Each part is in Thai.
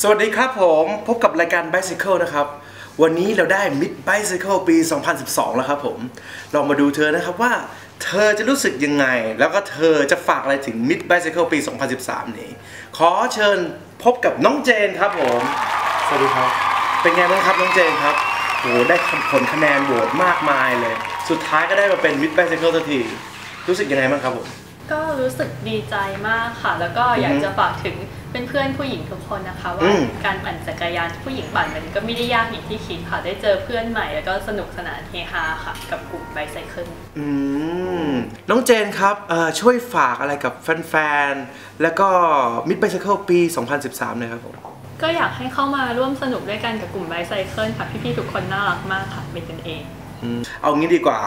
สวัสดีครับผมพบกับรายการ Bicycle นะครับ วันนี้เราได้ Mid Bicycle ปี 2012 แล้วครับผม ลองมาดูเธอนะครับว่า เธอจะรู้สึกยังไง แล้วก็เธอจะฝากอะไรถึง Mid Bicycle ปี 2013 นี้ ขอเชิญพบกับน้องเจนครับผม สวัสดีครับ เป็นไงบ้างครับน้องเจนครับโหได้ผลคะแนนโหวตมากมายเลย สุดท้ายก็ได้มาเป็น Mid Bicycle สักที รู้สึกยังไงบ้างครับผม ก็รู้สึกดีใจมากค่ะ แล้วก็อยากอือฮึจะฝากถึง เพื่อนๆผู้หญิงทุกคนนะคะ ว่าอืมการปั่นจักรยานที่ผู้หญิงปั่นมันก็ไม่ได้ยากอย่างที่คิดค่ะ ได้เจอเพื่อนใหม่แล้วก็สนุกสนานเฮฮาค่ะ กับกลุ่มไบไซเคิลอืมน้องเจนครับเอ่อช่วยฝากอะไรกับแฟนๆ แล้วก็ Mid Bicycle ปี 2013หน่อยครับผมก็อยากให้เข้ามาร่วมสนุกด้วยกันกับกลุ่มไบไซเคิลค่ะ พี่ๆ ทุกคนน่ารักมากค่ะเป็นกันเองอืมเอางี้ดีกว่า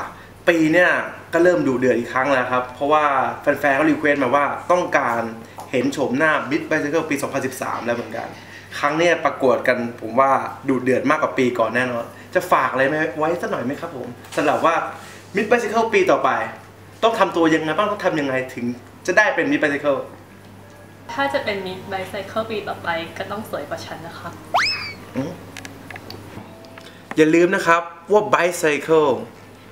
ปีเนี่ย ก็เริ่มดูเดือดอีกครั้งแล้วครับ เพราะว่าแฟนๆเขารีเควสต์มาว่าต้องการเห็นโฉมหน้า Mid Bicycle ปี 2013 แล้วเหมือนกัน ครั้งเนี้ยประกวดกันผมว่าดูเดือดมากกว่าปีก่อนแน่นอนจะฝากอะไรไหมไว้สักหน่อยไหมครับผมสำหรับว่า Mid Bicycle ปีต่อไป ต้องทำตัวยังไงบ้างต้องทำยังไงถึงจะได้เป็น Mid Bicycle ถ้าจะเป็นมิดไบไซเคิลปีต่อไปก็ต้องสวยกว่าฉันนะคะอย่าลืมนะครับว่า Bicycle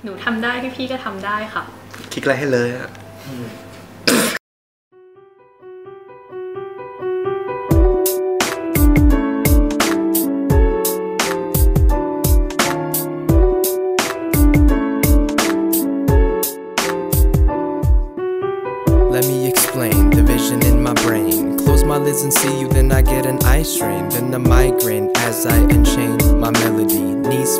หนูทำได้พี่ๆก็ทำได้ค่ะ คลิกไลค์ให้เลยอะ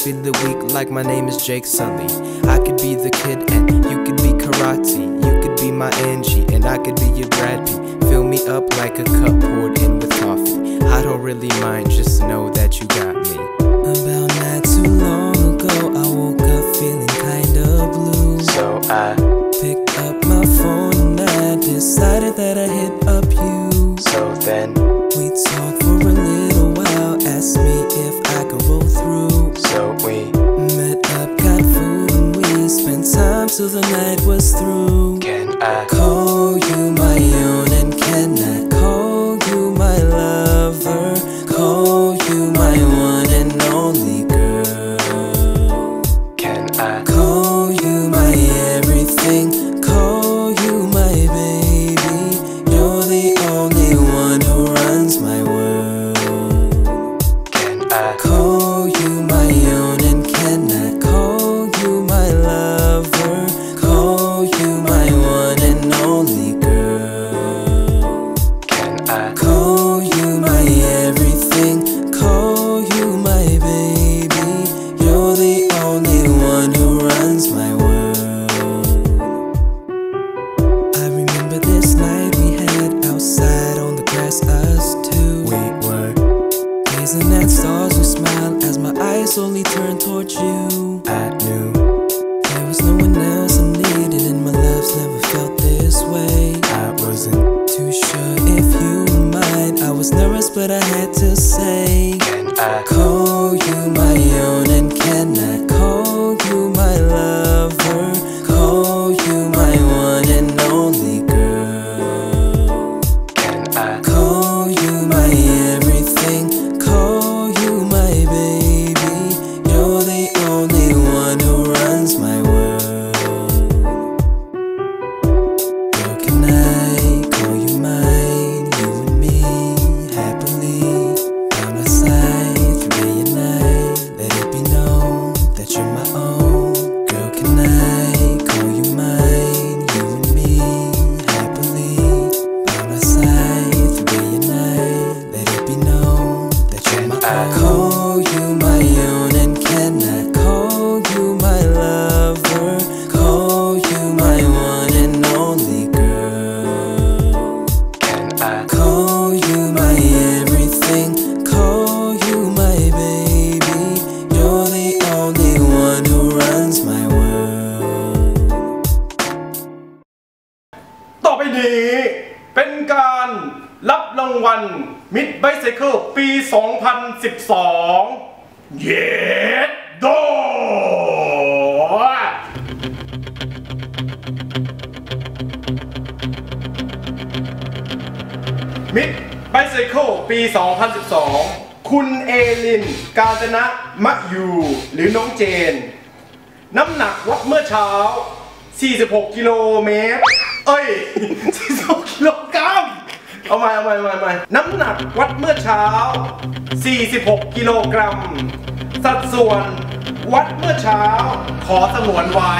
Knees feeling weak like my name is Jake Sully. I could be the kid and you could be karate. You could be my Angie and I could be your Brad Pitt. Fill me up like a cup poured in with coffee. I don't really mind, just know that you got me. About not too long ago, I woke up feeling kinda blue. So I Picked up my phone and I decided that I hit up you. so then We talked the night was through. can I Call only turn towards you. Everything. Call you my baby. You're the only one who runs my world. ต่อไปนี้เป็นการรับรางวัล Mid Bicycle ปี 2012 เย้ มิด Bicycle ปี 2012 คุณเอลิน กาญจนะมะยูหรือน้องเจน น้ำหนักวัดเมื่อเช้า 46 กิโลเมตร เอ้ย 46 กิโลกรัมเอาม่เอาใหม่เอาใหม่เอาใหม่น้ำหนักวัดเมื่อเช้า 46 กิโลกรัม สัดส่วนวัดเมื่อเช้า ขอสงวนไว้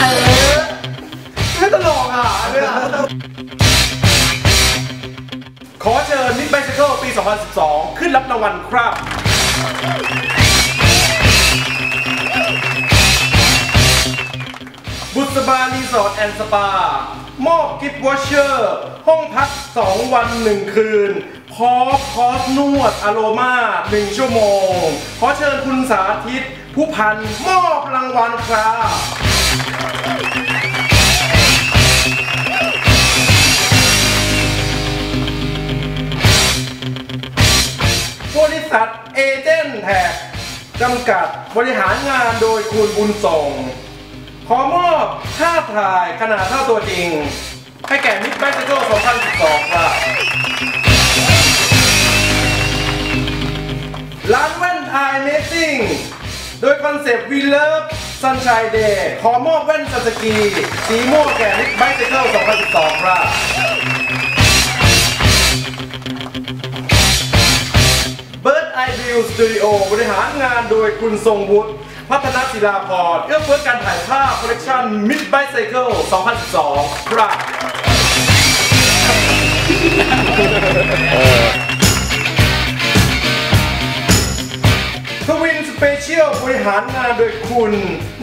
เออไม่ตลกอะเนี่ย ขอเชิญมิ d ไบ c เคิลปี 2012 ขึ้นรับรางวัลครับ บุษบารีสอร์ทแอนด์สปา มอบกิฟต์วอชเชอร์ ห้องพัก 2 วัน 1 คืน พร้อมคอร์สนวดอโรมา 1 ชั่วโมง ขอเชิญคุณสาธิต ผู้พันมอบรางวัลครับ ษัทเอเจนต์แท็กจำกัดบริหารงานโดยคุณบุญส่ง ขอมอบภาพถ่ายขนาดเท่าตัวจริง ให้แก่มิดแบ็กโจ2012ครับร้านแว่นไอเมซิ่งโดยคอนเซปต์ We Love Sunshine Day ขอมอบแว่นสกี สีม่วงแก่มิดแบ็กโจ2012ค รับ Bird Eye View Studio บริหารงานโดยคุณทรงวุฒิพัฒนศิลาพรเอื้อเฟื้อการถ่ายภาพคอลเลกชัน Mid Bicycle 2012 ครับ ทวินสเปเชียลบริหารงานโดยคุณ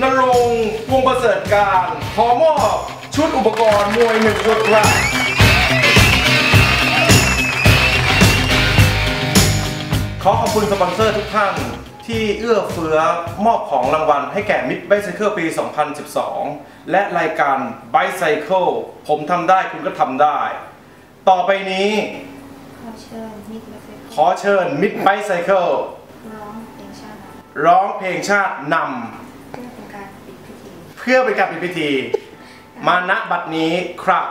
นรงค์วงประเสริฐการขอมอบชุดอุปกรณ์มวยหนึ่งชุดครับ ขอขอบคุณสปอนเซอร์ทุกท่านที่เอื้อเฟื้อมอบของรางวัลให้แก่ Mid Bicycle ปี 2012 และรายการ Bicycle ผมทำได้คุณก็ทำได้ ต่อไปนี้ ขอเชิญมิตรมาเซ็ตขอเชิญ Mid Bicycle ร้องเพลงชาติร้องเพลงชาตินเพื่อเป็นการปิดพิธีำเพื่อเป็นการปิดพิธี มาณบัดนี้ครับ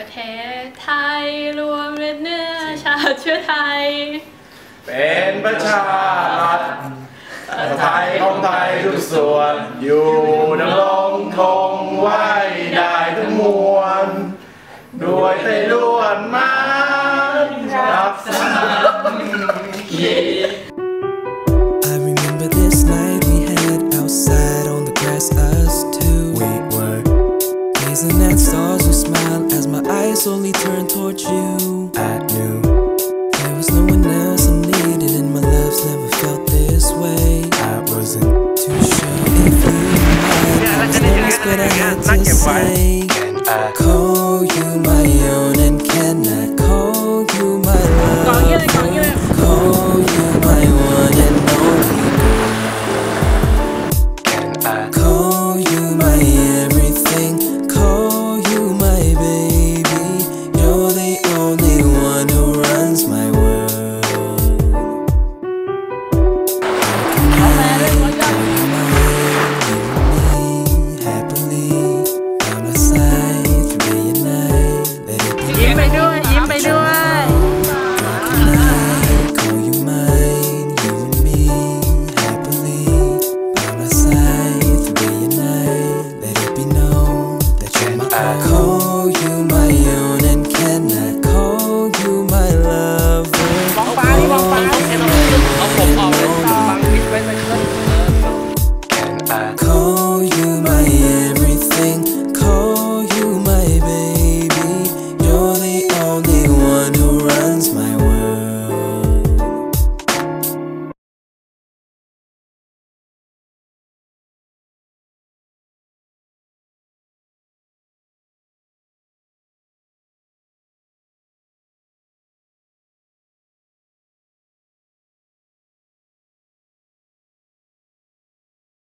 ประเทศไทยรวมเลือดเนื้อชาติเชื้อไทย เป็นประชารัฐไทยของไทยทุกส่วน อยู่ดำรงคงไว้ได้ทั้งมวลด้วยใจล้วนมารักษาขีด that I had to say. Call you my own and can I call you my love? Call you